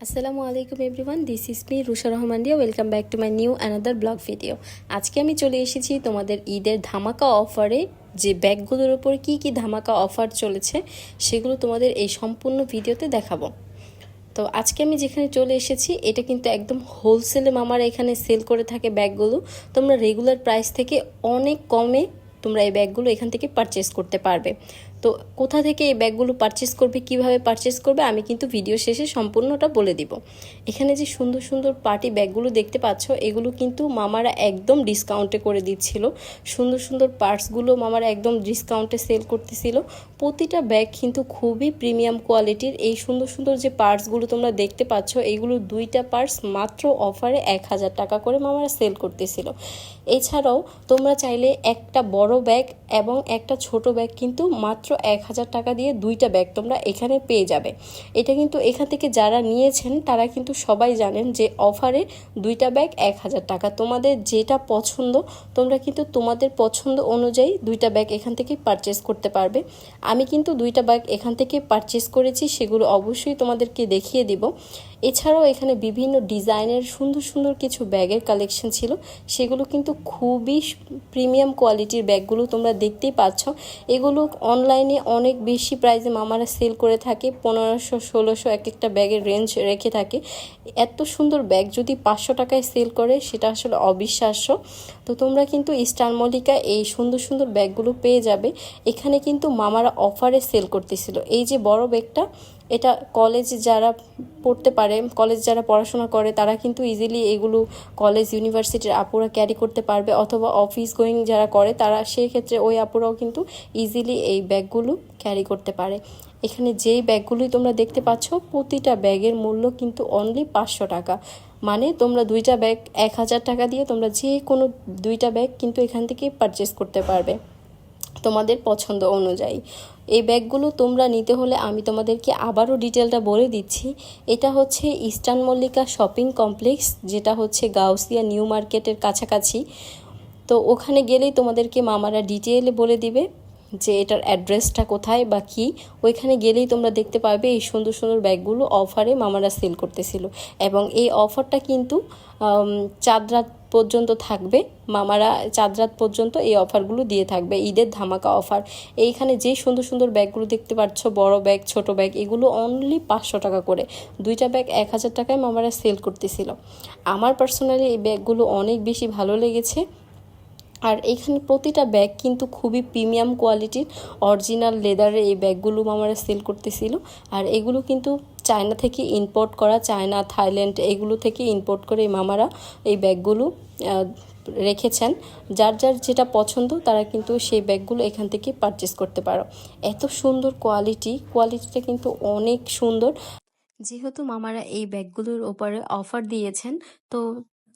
আসসালামু আলাইকুম everyone, this is me Rusha Rahman Diya, welcome back to my new another blog video. আজকে আমি চলে এসেছি তোমাদের ঈদের ধামাকা অফারে, যে ব্যাগগুলোর ওপর কি কি ধামাকা অফার চলেছে, সেগুলো তোমাদের এই সম্পূর্ণ ভিডিওতে দেখাবো। তো আজকে আমি যেখানে চলে এসেছি, এটা কিন্তু একদম হোলসেলে মামারা এখানে সেল করে থাকে ব্যাগগুলো। তোমরা রেগুলার প্রাইস থেকে অনেক কমে তোমরা এই ব্যাগগুলো এখান থেকে পারচেস করতে পারবে। তো কোথা থেকে এই ব্যাগগুলো পারচেস করবে, কীভাবে পারচেস করবে, আমি কিন্তু ভিডিও শেষে সম্পূর্ণটা বলে দিব। এখানে যে সুন্দর সুন্দর পার্টি ব্যাগগুলো দেখতে পাচ্ছ, এগুলো কিন্তু মামারা একদম ডিসকাউন্টে করে দিচ্ছিল। সুন্দর সুন্দর পার্টসগুলো মামারা একদম ডিসকাউন্টে সেল করতেছিল। প্রতিটা ব্যাগ কিন্তু খুবই প্রিমিয়াম কোয়ালিটির এই সুন্দর সুন্দর যে পার্টসগুলো তোমরা দেখতে পাচ্ছ এইগুলো দুইটা পার্টস মাত্র অফারে এক হাজার টাকা করে মামারা সেল করতেছিল। এছাড়াও তোমরা চাইলে একটা বড় ব্যাগ এবং একটা ছোট ব্যাগ কিন্তু মাত্র এক হাজার টাকা দিয়ে দুইটা ব্যাগ তোমরা এখানে পেয়ে যাবে। এটা কিন্তু এখান থেকে যারা নিয়েছেন, তারা কিন্তু সবাই জানেন যে অফারে দুইটা ব্যাগ এক হাজার টাকা। তোমাদের যেটা পছন্দ, তোমরা কিন্তু তোমাদের পছন্দ অনুযায়ী দুইটা ব্যাগ এখান থেকে পারচেস করতে পারবে। আমি কিন্তু দুইটা ব্যাগ এখান থেকে পারচেস করেছি, সেগুলো অবশ্যই তোমাদেরকে দেখিয়ে দিব। এছাড়াও এখানে বিভিন্ন ডিজাইনের সুন্দর সুন্দর কিছু ব্যাগের কালেকশন ছিল। সেগুলো কিন্তু খুবই প্রিমিয়াম কোয়ালিটির ব্যাগগুলো তোমরা দেখতেই পাচ্ছ। এগুলো অনলাইনে অনেক বেশি প্রাইসে মামারা সেল করে থাকে। পনেরোশো, ষোলোশো এক একটা ব্যাগের রেঞ্জ রেখে থাকে। এত সুন্দর ব্যাগ যদি পাঁচশো টাকায় সেল করে, সেটা আসলে অবিশ্বাস্য। তো তোমরা কিন্তু স্টার মল্লিকা এই সুন্দর সুন্দর ব্যাগগুলো পেয়ে যাবে। এখানে কিন্তু মামারা অফারে সেল করতেছিল। এই যে বড় ব্যাগটা এটা কলেজ যারা পড়তে পারে কলেজ যারা পড়াশোনা করে, তারা কিন্তু ইজিলি এগুলো কলেজ ইউনিভার্সিটির আপুরা ক্যারি করতে পারবে অথবা অফিস গোয়িং যারা করে, তারা সেই ক্ষেত্রে ওই আপুরাও কিন্তু ইজিলি এই ব্যাগগুলো ক্যারি করতে পারে। এখানে যেই ব্যাগগুলোই তোমরা দেখতে পাচ্ছ, প্রতিটা ব্যাগের মূল্য কিন্তু অনলি পাঁচশো টাকা। মানে তোমরা দুইটা ব্যাগ এক হাজার টাকা দিয়ে তোমরা যে কোনো দুইটা ব্যাগ কিন্তু এখান থেকে পারচেস করতে পারবে। তোমাদের পছন্দ অনুযায়ী। এই ব্যাগগুলো তোমরা নিতে হলে আমি তোমাদেরকে আবারও ডিটেলটা বলে দিচ্ছি। এটা হচ্ছে ইস্টার্ন মল্লিকা শপিং কমপ্লেক্স, যেটা হচ্ছে গাউসিয়া নিউ মার্কেটের কাছাকাছি। তো ওখানে গেলেই তোমাদেরকে মামারা ডিটেলে বলে দিবে যে এটার অ্যাড্রেসটা কোথায় বা কী। ওইখানে গেলেই তোমরা দেখতে পাবে এই সুন্দর সুন্দর ব্যাগগুলো অফারে মামারা সেল করতেছিল। এবং এই অফারটা কিন্তু চাঁদ রাত পর্যন্ত থাকবে, মামারা চাঁদ রাত পর্যন্ত এই অফারগুলো দিয়ে থাকবে, ঈদের ধামাকা অফার। এইখানে যে সুন্দর সুন্দর ব্যাগগুলো দেখতে পাচ্ছ, বড় ব্যাগ, ছোট ব্যাগ, এগুলো অনলি পাঁচশো টাকা করে। দুইটা ব্যাগ এক হাজার টাকায় মামারা সেল করতেছিল। আমার পার্সোনালি এই ব্যাগগুলো অনেক বেশি ভালো লেগেছে। আর এইখানে প্রতিটা ব্যাগ কিন্তু খুবই প্রিমিয়াম কোয়ালিটির অরিজিনাল লেদারের এই ব্যাগগুলো মামারা সেল করতেছিল। আর এগুলো কিন্তু চায়না থেকে ইম্পোর্ট করা চায়না থাইল্যান্ড এগুলো থেকে ইম্পোর্ট করে মামারা এই ব্যাগগুলো রেখেছেন। যার যার যেটা পছন্দ তারা কিন্তু সেই ব্যাগগুলো এখান থেকে পারচেস করতে পারো। এত সুন্দর কোয়ালিটি কোয়ালিটিটা কিন্তু অনেক সুন্দর। যেহেতু মামারা এই ব্যাগগুলোর ওপরে অফার দিয়েছেন, তো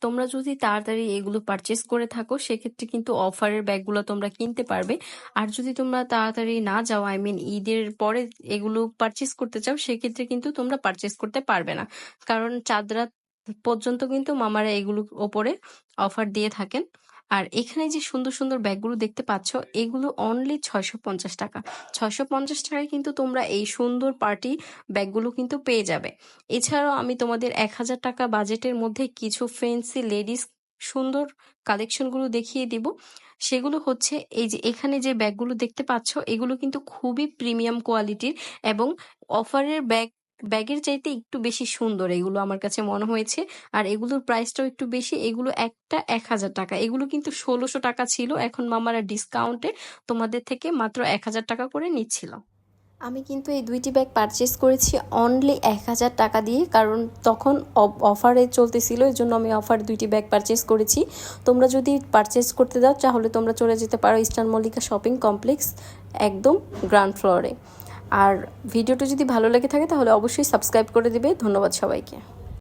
তোমরা যদি তাড়াতাড়ি এগুলো পারচেস করে থাকো, সেক্ষেত্রে কিন্তু অফারের ব্যাগগুলো তোমরা কিনতে পারবে। আর যদি তোমরা তাড়াতাড়ি না যাও আই মিন ঈদের পরে এগুলো পারচেস করতে চাও, সেক্ষেত্রে কিন্তু তোমরা পারচেস করতে পারবে না। কারণ চাঁদ রাত পর্যন্ত কিন্তু মামারা এগুলোর ওপরে অফার দিয়ে থাকেন। আর এখানে যে সুন্দর সুন্দর ব্যাগগুলো দেখতে পাচ্ছ, এগুলো অনলি ছয়শো পঞ্চাশ টাকা। ছয়শো পঞ্চাশ টাকায় কিন্তু তোমরা এই সুন্দর পার্টি ব্যাগগুলো কিন্তু পেয়ে যাবে। এছাড়াও আমি তোমাদের এক হাজার টাকা বাজেটের মধ্যে কিছু ফেন্সি লেডিস সুন্দর কালেকশনগুলো দেখিয়ে দিব। সেগুলো হচ্ছে এই যে এখানে যে ব্যাগগুলো দেখতে পাচ্ছ, এগুলো কিন্তু খুবই প্রিমিয়াম কোয়ালিটির এবং অফারের ব্যাগ ব্যাগের চাইতে একটু বেশি সুন্দর এগুলো আমার কাছে মনে হয়েছে। আর এগুলোর প্রাইসটাও একটু বেশি, এগুলো একটা এক হাজার টাকা। এগুলো কিন্তু ষোলোশো টাকা ছিল, এখন মামারা ডিসকাউন্টে তোমাদের থেকে মাত্র এক হাজার টাকা করে নিচ্ছিল। আমি কিন্তু এই দুইটি ব্যাগ পারচেস করেছি অনলি এক হাজার টাকা দিয়ে, কারণ তখন অফারে চলতেছিল এই জন্য আমি অফার দুইটি ব্যাগ পারচেস করেছি। তোমরা যদি পারচেস করতে দাও, তাহলে তোমরা চলে যেতে পারো ইস্টার্ন মল্লিকা শপিং কমপ্লেক্স একদম গ্রাউন্ড ফ্লোরে আর ভিডিওটা যদি ভালো লেগে থাকে তাহলে অবশ্যই সাবস্ক্রাইব করে দিবে। ধন্যবাদ সবাইকে।